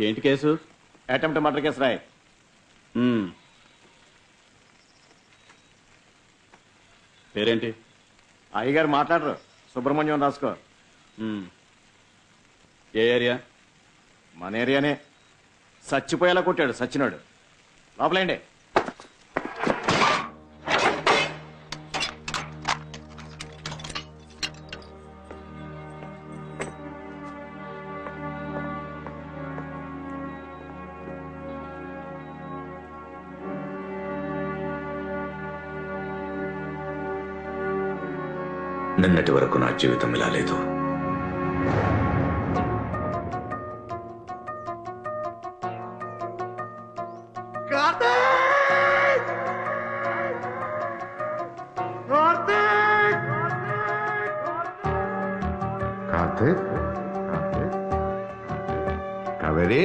ఏంటి case? Attempt murder case రాయ్. పేరేంటి? అయ్యగారు మాట్లాడరు. సుబ్రహ్మణ్యం రాసుకో. ఏ ఏరియా? మన ఏరియానే. చచ్చిపోయేలా కొట్టాడు సచ్చినాడు. లోపలేండి. నిన్నటి వరకు నా జీవితం ఇలా లేదు. కార్తీక్! కావేరి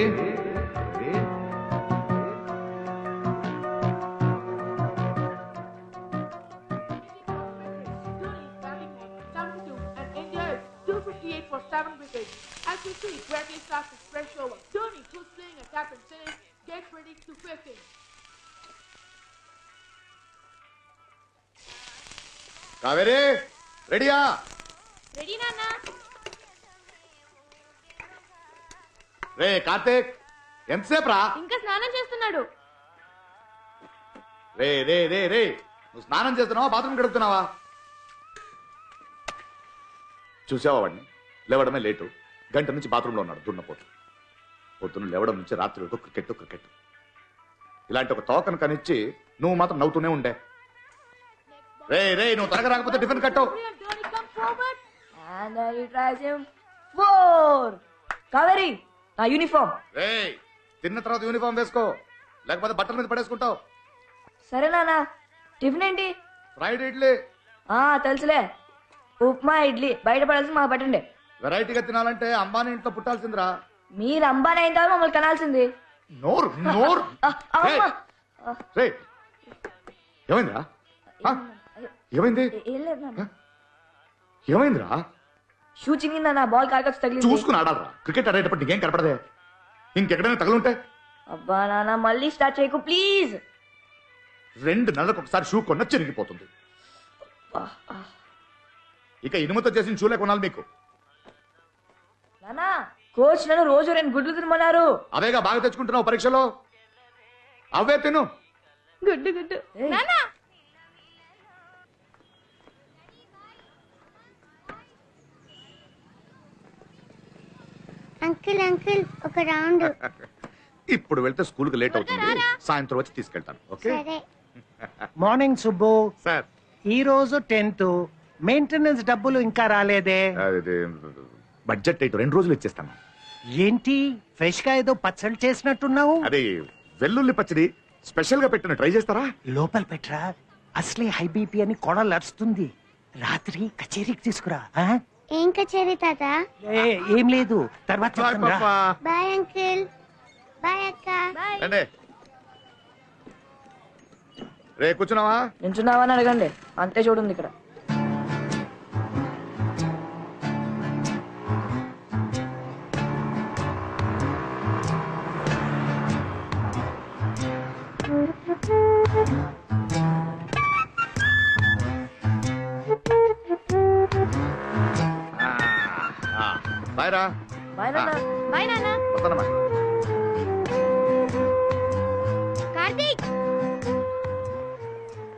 కావేరి రెడీయా? రెడీ నాన్న. రే కార్తీక్ ఎంతసేపు రా? ఇంకా స్నానం చేస్తున్నాడు. రే రే రే రే నువ్వు స్నానం చేస్తున్నావా బాత్రూమ్ గడుపుతున్నావా చూసావా వాడిని? లేవడమే లేటు. గంట నుంచి బాత్రూంలో ఉన్నాడు దున్నపోతు. పొద్దున్న లేవడం నుంచి రాత్రి క్రికెట్ క్రికెట్. ఇలాంటి ఒక తోకను కనిచ్చి నువ్వు మాత్రం నవ్వుతూనే ఉండే. రే రే నువ్వు త్వరగా రాకపోతే టిఫిన్ కట్టు And then he tries him. Four. Kaveri నా యూనిఫామ్ రే తిన్న తర్వాత యూనిఫామ్ వేసుకో. లేకపోతే బట్టల మీద పడేసుకుంటావు. సరే నాన్న. టిఫిన్ ఏంటి? ఫ్రైడ్ ఇడ్లీ. ఆ తెలుసులే. ఉప్మా ఇడ్లీ. బయట పడాల్సి మాకు పెట్టండి. వెరైటీగా తినాలంటే అంబానీ ఇంట్లో పుట్టాల్సిందిరా. మీరు అంబానీ అయిన తర్వాత మమ్మల్ని కనాల్సింది. నోరు నోరు. ఆ, ఆ, రేయ్, అమ్మా. రేయ్, ఏమైందిరా? ఆ? ఏమైంది? ఏం లేదు నాన్న. ఏమైందిరా? షూ చినిగిందా నా బాల్ కారకొచ్చి తగిలింది. చూసుకుని ఆడాలరా. క్రికెట్ ఆడేటప్పుడు నీకేం కనపడదే? ఇంకెక్కడైనా తగులుంటే? అబ్బా నాన్న మళ్ళీ స్టార్ట్ చేయకు ప్లీజ్ రెండు నెలలకు ఒకసారి షూ కొన్న చిరిగిపోతుంది. ఇక ఇనుముతో చేసిన షూలే కొనాలి మీకు. నాన్న కోచ్ నన్ను రోజు రెండు గుడ్లు తినమన్నారు. అవేగా బాగా తెచ్చుకుంటున్నావు పరీక్షలో? అవే తిను. గుడ్డు గుడ్డు ఏయ్. అంకుల్ అంకుల్ ఒక రౌండ్. ఇప్పుడు వెళ్తే స్కూల్కి లేట్ అవుతుంది. సాయంత్రం వచ్చి తీసుకెళ్తాను. ఓకే? సరే. మార్నింగ్ సుబ్బు. సార్. ఈ రోజు టెన్త్. మెయింటెనెన్స్ డబ్బులు ఇంకా రాలేదే. బడ్జెట్ అయితే రెండు రోజులు ఇచ్చేస్తాను. ఏంటి? ఫ్రెష్గా ఏదో పచ్చడి చేసినట్టున్నావు? అదే వెల్లుల్లి పచ్చడి స్పెషల్గా పెట్టిన ట్రై చేస్తారా? లోపల పెట్టరా? అసలే హై బీపీ అని కొడలు అరుస్తుంది. రాత్రి కచేరీకి తీసుకురా ఆ? ఏం కచేరీ తాత? ఏ, లేదు. తర్వాత చెప్తాను రా. Bye uncle. బాయ్ అక్క. రండి. రే కూర్చున్నావా? నించున్నావని అడగండి. అంతే చూడండి ఇక్కడ. బాయ్ నాన్న. వస్తానమ్మా కార్తీక్.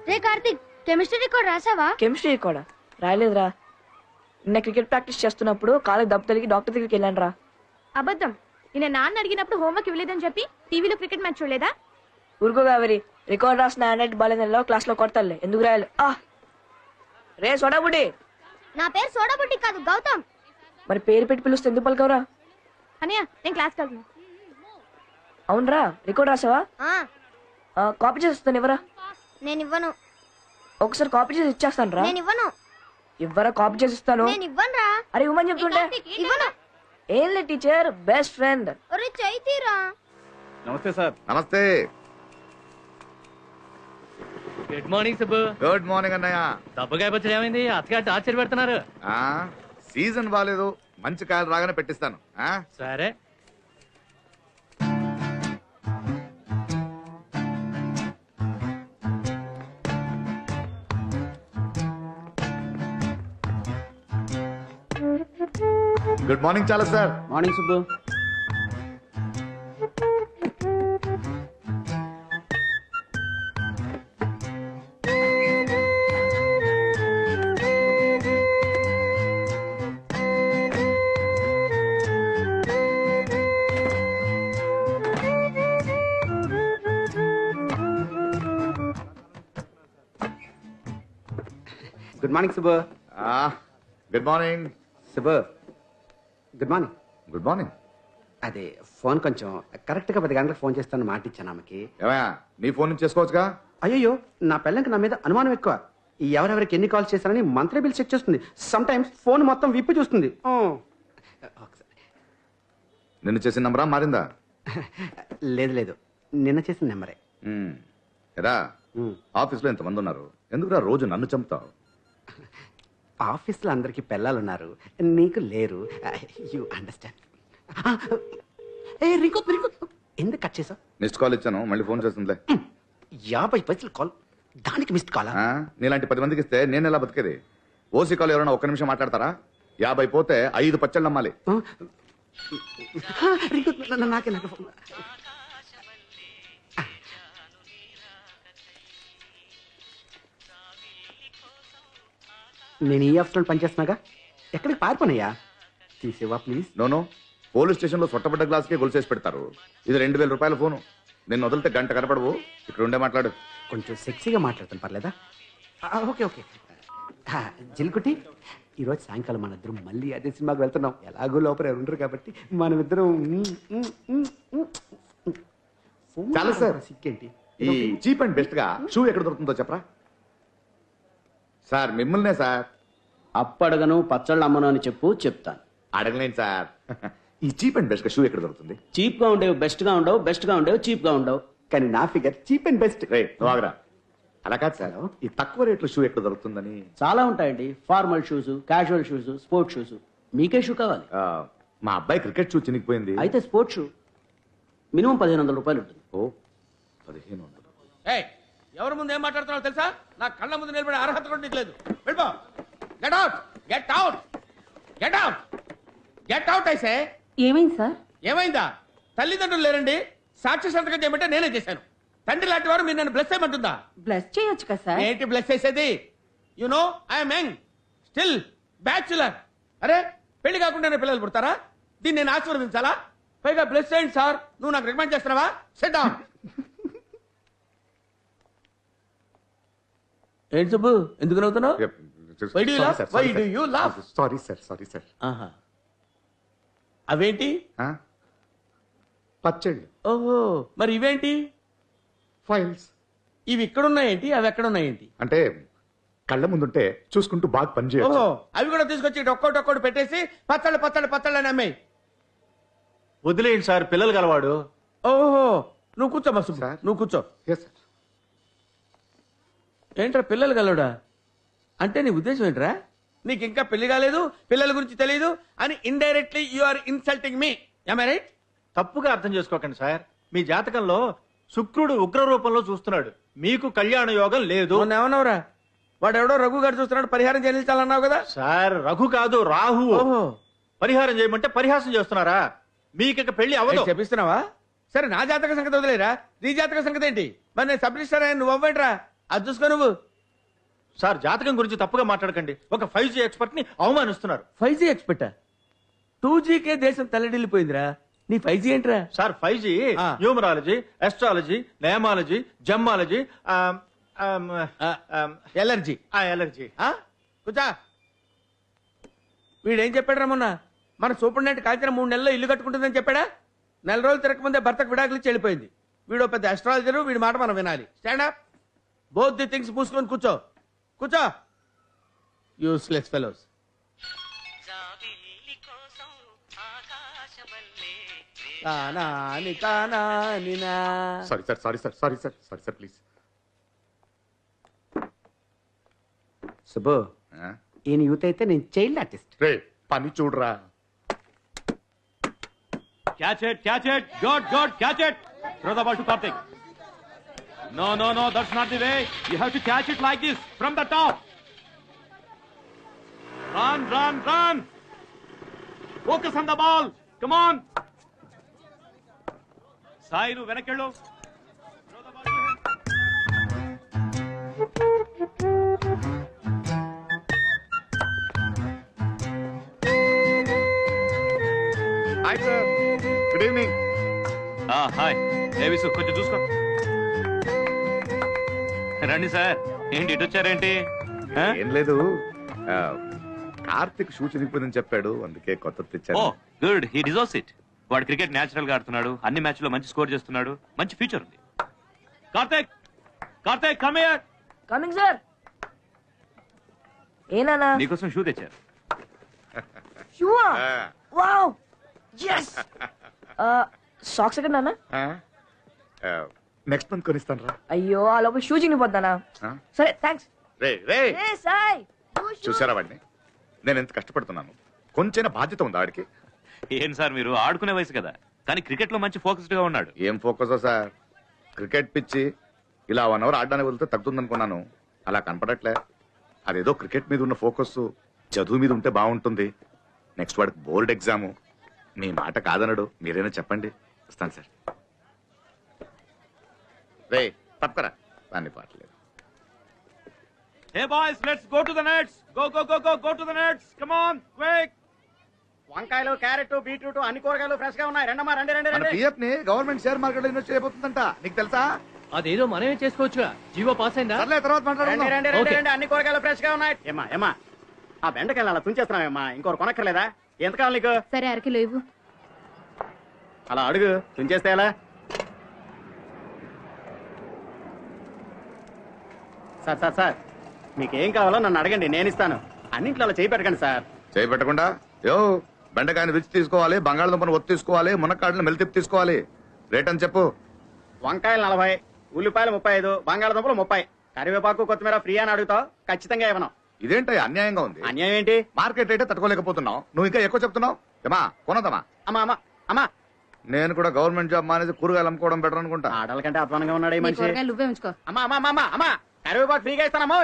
రే కార్తీక్ కెమిస్ట్రీ రికార్డ్ రాసావా? కెమిస్ట్రీ కూడా రాయలేదురా. నిన్న క్రికెట్ ప్రాక్టీస్ చేస్తున్నప్పుడు కాళ్ళకి దెబ్బ తగిలి డాక్టర్ దగ్గరికి వెళ్ళాను రా అబద్ధం. నిన్న నాన్న అడిగినప్పుడు హోంవర్క్ ఇవ్వలేదని చెప్పి టీవీలో క్రికెట్ మ్యాచ్ చూడలేదా? ఊరుకో కావేరి రికార్డ్ రాసిన హ్యాండ్ బాలేదల్లో క్లాస్లో కొడతాలే ఎందుకు రాయాలి? ఆ. రే సోడాబుడి నా పేరు సోడాబుట్టి కాదు గౌతమ్. మరి పేరు పెట్టి పిలుస్తే ఎందుకు పలకవరా? అన్నయ్య నేను క్లాస్కి వెళ్తున్నా అవునరా రికార్డ్ రాసావా? ఆ, ఆ, కాపీ చేసి ఇస్తాను ఎవరా నేను ఇవ్వను. ఒకసారి కాపీ చేసి ఇచ్చేస్తాను రా నేను ఇవ్వను. ఇవ్వరా కాపీ చేసి ఇస్తాను? నేను అరే ఇవ్వమని చెప్తుంటే? ఇవ్వను. ఏం లే టీచర్ బెస్ట్ ఫ్రెండ్. ఒరే చైతీరా. నమస్తే సార్. నమస్తే. Good morning Subbu. Good morning అన్నయ్య. దెబ్బకాయ పచ్చడి ఏమైంది? అత్తగారు టార్చర్ పెడుతున్నారు. ఆ? సీజన్ బాగాలేదు మంచి కాయలు రాగానే పెట్టిస్తాను. ఆ? సరే. గుడ్ మార్నింగ్ చాలా sir morning Subbu morning Subbu good morning Subbu good morning good morning అదే ఫోన్ కొంచెం కరెక్ట్గా పది గంటలకు ఫోన్ చేస్తాను మాట ఇచ్చాను ఆమెకి. ఏమయ్యా నీ ఫోన్ నుంచి చేసుకోవచ్చుగా? అయ్యో నా పిల్లకి నా మీద అనుమానం ఎక్కువ. ఈ ఎవరెవరికి ఎన్ని కాల్స్ చేశారని మంత్లీ బిల్ చెక్ చేస్తుంది. సమ్ టైమ్స్ ఫోన్ మొత్తం విప్పి చూస్తుంది. ఆ. ఒకసారి. నిన్ను చేసిన నంబరా మారిందా? లేదు లేదు. నిన్న చేసిన నెంబరే. ఎరా మ్మ్. ఆఫీస్లో ఎంతమంది ఉన్నారు. ఎందుకురా రోజు నన్ను చంపుతావు? ఆఫీస్లో అందరికి పిల్లలు ఉన్నారు నీకు లేరు యూ అండర్స్టాండ్ ఏ రింకు రింకు. ఎందుకు కట్ చేసావు మిస్డ్ కాల్ ఇచ్చాను. మళ్ళీ ఫోన్ చేస్తుందిలే. యాభై పైసలు కాల్ దానికి మిస్డ్ కాలా? నీలాంటి పది మందికి ఇస్తే నేను ఎలా బతికేది? ఓసీ కాల్ ఎవరైనా ఒక్క నిమిషం మాట్లాడతారా? యాభై పోతే ఐదు పచ్చళ్ళు నమ్మాలి నాకే నాకు నేను ఈ ఆఫీస్లో పనిచేస్తున్నాగా ఎక్కడికి పారిపోనయ్యా? తీసేవా ప్లీజ్? నోను పోలీస్ స్టేషన్లో సొట్టబడ్డ గ్లాస్కే గొలుసేసి పెడతారు. ఇది రెండు వేల రూపాయల ఫోను. నిన్ను వదిలితే గంట కనపడవు. ఇక్కడ ఉండే మాట్లాడు. కొంచెం సెక్సీగా మాట్లాడతాను పర్లేదా? Okay okay. జిల్కుటి ఈరోజు సాయంకాలం మన ఇద్దరం మళ్ళీ అదే సినిమాకి వెళ్తున్నాం. ఎలాగో లోపల ఉండరు కాబట్టి మనం ఇద్దరం చాలా సార్. సిక్కేంటి ఈ చీప్ అండ్ బెస్ట్గా షూ ఎక్కడ దొరుకుతుందో చెప్పరా? సార్ మిమ్మల్నే సార్. అప్పడగను పచ్చళ్ళు అమ్మను అని చెప్పు చెప్తాను. అడగలేను సార్. ఈ చీప్ అండ్ బెస్ట్ షూ ఎక్కడ దొరుకుతుంది? చీప్గా ఉండేవి బెస్ట్గా ఉండవు బెస్ట్గా ఉండేవి చీప్గా ఉండవు. కానీ నా ఫిగర్ చీప్ అండ్ బెస్ట్. రే అలా కాదు సార్ ఈ తక్కువ రేట్లో షూ ఎక్కడ దొరుకుతుందని. చాలా ఉంటాయండి. Formal shoes casual shoes sports shoes. మీకే షూ కావాలి. ఆ, మా అబ్బాయి క్రికెట్ షూ చినిగిపోయింది. అయితే స్పోర్ట్స్ షూ. మినిమం పదిహేను వందల రూపాయలు ఉంటుంది. ఓ పదిహేను వందలు. ఏయ్ ఎవరి ముందు ఏం మాట్లాడుతున్నావు తెలుసా? నా కళ్ళ ముందు నిలబడే అర్హత కూడా నీకు లేదు. వెళ్ళిపో. Get out get out get out get out అయితే ఏమైంది సార్? ఏమైందా? తల్లిదండ్రులు లేరండి. సాక్షి సంతకం చేయమంటే నేనే చేశాను. తండ్రి లాంటి వారు మీరు నన్ను బ్లెస్ చేయమంటుందా? బ్లస్ చేయొచ్చు కదా సార్. ఏంటి బ్లెస్ చేసేది? You know I'm young still bachelor అరే పెళ్ళి కాకుండానే పిల్లలు పుడతారా? దీన్ని నేను ఆశీర్వదించాలా? పైగా బ్లెస్ చేయండి సార్. నువ్వు నాకు రికమెండ్ చేస్తున్నావా? సెట్ డౌన్ ఏంటి సుబ్బు? ఎందుకు నవ్వుతున్నావు? Why do you laugh? Why do you laugh? Sorry sir sorry sir ఆహా. అవేంటి? పచ్చళ్ళు. ఓహో. మరి ఇవేంటి? ఫైల్స్ ఇవి ఇక్కడ ఉన్నాయేంటి అవి ఎక్కడ ఉన్నాయేంటి అంటే కళ్ళ ముందుంటే చూసుకుంటూ బాగా పని ఓహో. అవి కూడా తీసుకొచ్చి ఇటు ఒక్కోటి ఒక్కోటి పెట్టేసి పచ్చళ్ళు పచ్చళ్ళు పచ్చళ్ళు అని అమ్మాయి. వదిలేయండి సార్ పిల్లలు గలవాడు. ఓహో. నువ్వు కూర్చో మస్తు సార్. నువ్వు కూర్చో. ఎస్ సార్ ఏంట్రా పిల్లలు కలవడా అంటే నీ ఉద్దేశం ఏంట్రా? నీకు ఇంకా పెళ్ళి కాలేదు పిల్లల గురించి తెలియదు అని indirectly you are insulting me right తప్పుగా అర్థం చేసుకోకండి సార్. మీ జాతకంలో శుక్రుడు ఉగ్ర రూపంలో చూస్తున్నాడు. మీకు కళ్యాణ యోగం లేదు. మొన్న ఏమన్నావురా? వాడు ఎవడో రఘు గారు చూస్తున్నాడు పరిహారం చెల్లించాలన్నావు కదా? సార్ రఘు కాదు రాహు. ఓహో. పరిహారం చేయమంటే పరిహాసం చేస్తున్నారా? మీకు ఇక పెళ్ళి అవ్వదు చెప్పిస్తున్నావా? సరే నా జాతక సంగతి వదిలేరా? నీ జాతక సంగతి ఏంటి? మరి నేను సబ్ రిజిస్టర్ అయ్యాను నువ్వు అది చూసుకో నువ్వు. సార్ జాతకం గురించి తప్పుగా మాట్లాడకండి. ఒక ఫైవ్ జీ ఎక్స్పర్ట్ని అవమానిస్తున్నారు. ఫైవ్ జీ ఎక్స్పెక్టా టూ జీకే దేశం తల్లడిల్లిపోయిందిరా. నీ ఫైవ్ జీ ఏంట్రా? సార్ ఫైవ్ జీ ఆ. న్యూమరాలజీ ఎస్ట్రాలజీ నయమాలజీ జమ్మాలజీ ఎలర్జీ. ఎలర్జీ. కూర్చా. వీడేం చెప్పాడు మొన్న? మన సూపరింటెండెంట్ కాల్చిన మూడు నెలల్లో ఇల్లు కట్టుకుంటుందని చెప్పాడా? నెల రోజులు తిరగకముందే భర్తకు విడాకులు ఇచ్చి వెళ్ళిపోయింది. వీడు పెద్ద అస్ట్రాలజరు వీడి మాట మనం వినాలి. Stand up both the things పూసుకొని కూర్చో కూర్చో useless fellows తానానినా. Sorry sir sorry sir sorry sir sorry sir please Subbu ఈయన యూత్ అయితే నేను చైల్డ్ ఆర్టిస్ట్. రే పని చూడరా. Good, catch it. Throw the ball to Karthik. No, no, no, that's not the way. You have to catch it like this, from the top. Run, run, run. Focus on the ball come on Sai నువ్వు వెనకెళ్ళు hi sir good evening hi దేవిసు కొంచెం చూసుకో రండి sir. ఏంటి ఇటు వచ్చారేంటి? ఏం లేదు. Karthik shoe చినిగిపోయిందని చెప్పాడు అందుకే కొత్త ఓ తెచ్చాను గుడ్. హీ డిజర్వ్స్ ఇట్ వాడు క్రికెట్ నేచురల్గా ఆడుతున్నాడు అన్ని మ్యాచ్లో మంచి స్కోర్ చేస్తున్నాడు మంచి ఫ్యూచర్ ఉంది. Karthik! Karthik come here coming sir ఏనా నీకోసం షూ తెచ్చారు ఆ, వావ్ ఎస్ సాక్స్ ఎక్కడ నాన్న? నెక్స్ట్ మంత్ కొనిస్తాను రా. అయ్యో ఆ లోపల షూ చినిగిపోతానా ఆ? సరే థ్యాంక్స్ రే రే. ఏ సాయ్. చూసారా వాడిని? నేను ఎంత కష్టపడుతున్నాను? కొంచెం బాధ్యత ఉందా వాడికి? ఏం సార్ మీరు ఆడుకునే వయసు కదా? కానీ క్రికెట్లో మంచి ఫోకస్డ్గా ఉన్నాడు. ఏం ఫోకస్ సార్? క్రికెట్ పిచ్చి. ఇలా వన్ అవర్ ఆడడానికి వెళ్తే తగ్గుతుంది అనుకున్నాను అలా కనపడట్లే. అదేదో క్రికెట్ మీద ఉన్న ఫోకస్ చదువు మీద ఉంటే బాగుంటుంది. నెక్స్ట్ వాడికి బోర్డ్ ఎగ్జామ్ మీ మాట కాదనడు. మీరైనా చెప్పండి. వస్తాను సార్. రే తప్పకరా. దాన్ని పాటలేదు hey boys let's go to the nets go go go go go to the nets come on quick వంకాయలు క్యారెట్ బీట్రూట్ అన్ని కూరగాయలు ఫ్రెష్గా ఉన్నాయి. రండమ్మా రండి రండి మన పిఎఫ్ని గవర్నమెంట్ షేర్ మార్కెట్లో ఇన్వెస్ట్ చేయబోతుందంట. నీకు తెలుసా? అదేదో మనమే చేసుకోవచ్చుగా. జీవో పాస్ అయిందా? సర్లే తర్వాత రండి మాట్లాడుకుందాం. రండి రండి ఓకే. రండి. అన్ని కూరగాయలు ఫ్రెష్గా ఉన్నాయి. ఏమా ఏమా ఆ బెండకాయలు అలా తుంచేస్తున్నామేమ్మా ఇంకోరు కొనక్కర్లేదా? ఎంత కావాలి నీకు? సరే అరకిలో ఇవ్వు. అలా అడుగు. తుంచేస్తే ఎలా? Sir sir sir. మీకు ఏం కావాలో నన్ను అడగండి నేను ఇస్తాను. అన్నింటిలో అలా చేయి పెట్టకండి సార్. చేయి పెట్టకుండా యో బెండకాయని రుచి తీసుకోవాలి బంగాళదుంపను ఒత్తి తీసుకోవాలి మునక్కాడలను మెలితిప్పి తీసుకోవాలి. రేట్ అని చెప్పు. వంకాయలు నలభై ఉల్లిపాయలు ముప్పై ఐదు బంగాళదుంపలు ముప్పై. కరివేపాకు కొత్తిమీర ఫ్రీ అని అడుగుతావు ఖచ్చితంగా ఇవ్వను. ఇదేంటి అన్యాయంగా ఉంది? అన్యాయం ఏంటి? మార్కెట్ రేటే తట్టుకోలేకపోతున్నావు. నువ్వు ఇంకా ఎక్కువ చెప్తున్నావు? ఏమా కొనదమా? అమ్మా అమ్మా అమ్మా. నేను కూడా గవర్నమెంట్ జాబ్ మానేసి కూరగాయలు అమ్ముకోవడం బెటర్ అనుకుంటా. ఆడల కంటే అధ్వానంగా ఉన్నాడు ఈ మనిషి. నువ్వే ఉంచుకో. అమ్మా అమ్మా, అమ్మా అమ్మా. కరివేపాకు ఫ్రీగా ఇస్తానమ్మా.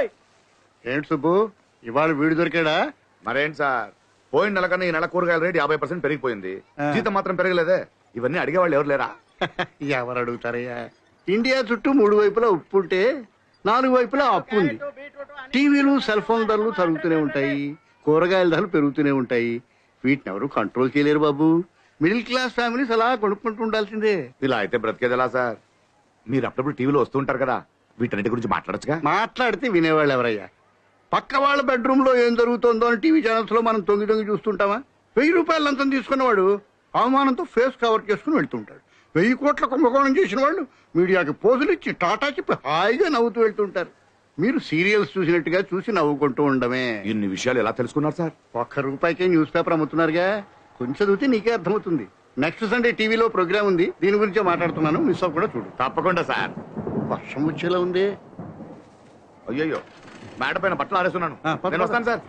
ఏంటి సుబ్బు? ఇవాళ వీడు దొరికాడా? మరేంటి సార్? పోయిన నెల కన్నా ఈ నెల కూరగాయల రేట్ యాభై పర్సెంట్ పెరిగిపోయింది. ఆ. జీతం మాత్రం పెరగలేదే. ఇవన్నీ అడిగేవాళ్ళు ఎవరు లేరా? ఎవరు అడుగుతారయ్యా? ఇండియా చుట్టూ మూడు వైపులా ఉప్పు ఉంటే నాలుగు వైపులా అప్పు ఉంది. టీవీలు సెల్ ఫోన్ ధరలు తరుగుతూనే ఉంటాయి. కూరగాయల ధరలు పెరుగుతూనే ఉంటాయి. వీటిని ఎవరు కంట్రోల్ చేయలేరు బాబు. మిడిల్ క్లాస్ ఫ్యామిలీస్ అలా కొనుక్కుంటూ ఉండాల్సిందే. ఇలా అయితే బ్రతికేది ఎలా సార్? మీరు అప్పుడప్పుడు టీవీలో వస్తూ ఉంటారు కదా. వీటన్నిటి గురించి మాట్లాడచ్చుగా? మాట్లాడితే వినేవాళ్ళు ఎవరయ్యా? పక్క వాళ్ళ బెడ్రూమ్లో ఏం జరుగుతుందో అని టీవీ ఛానల్స్లో మనం తొంగి తొంగి చూస్తుంటామా? వెయ్యి రూపాయలు లంచం తీసుకున్నవాడు అవమానంతో ఫేస్ కవర్ చేసుకుని వెళ్తుంటాడు. వెయ్యి కోట్ల కుంభకోణం చేసిన వాళ్ళు మీడియాకి పోజులు ఇచ్చి టాటా చెప్పి హాయిగా నవ్వుతూ వెళ్తుంటారు. మీరు సీరియల్స్ చూసినట్టుగా చూసి నవ్వుకుంటూ ఉండమే. ఇన్ని విషయాలు ఎలా తెలుసుకున్నారు సార్? ఒక్క రూపాయికే న్యూస్ పేపర్ అమ్ముతున్నారుగా? కొంచెం చదివితే నీకే అర్థమవుతుంది. నెక్స్ట్ సండే టీవీలో ప్రోగ్రామ్ ఉంది. దీని గురించే మాట్లాడుతున్నాను. మిస్ అవ్వకుండా చూడు. తప్పకుండా సార్. వర్షం వచ్చేలా ఉంది. అయ్యయ్యో మేడ పైన బట్టలు ఆడేస్తున్నాను నేను. వస్తాను సార్.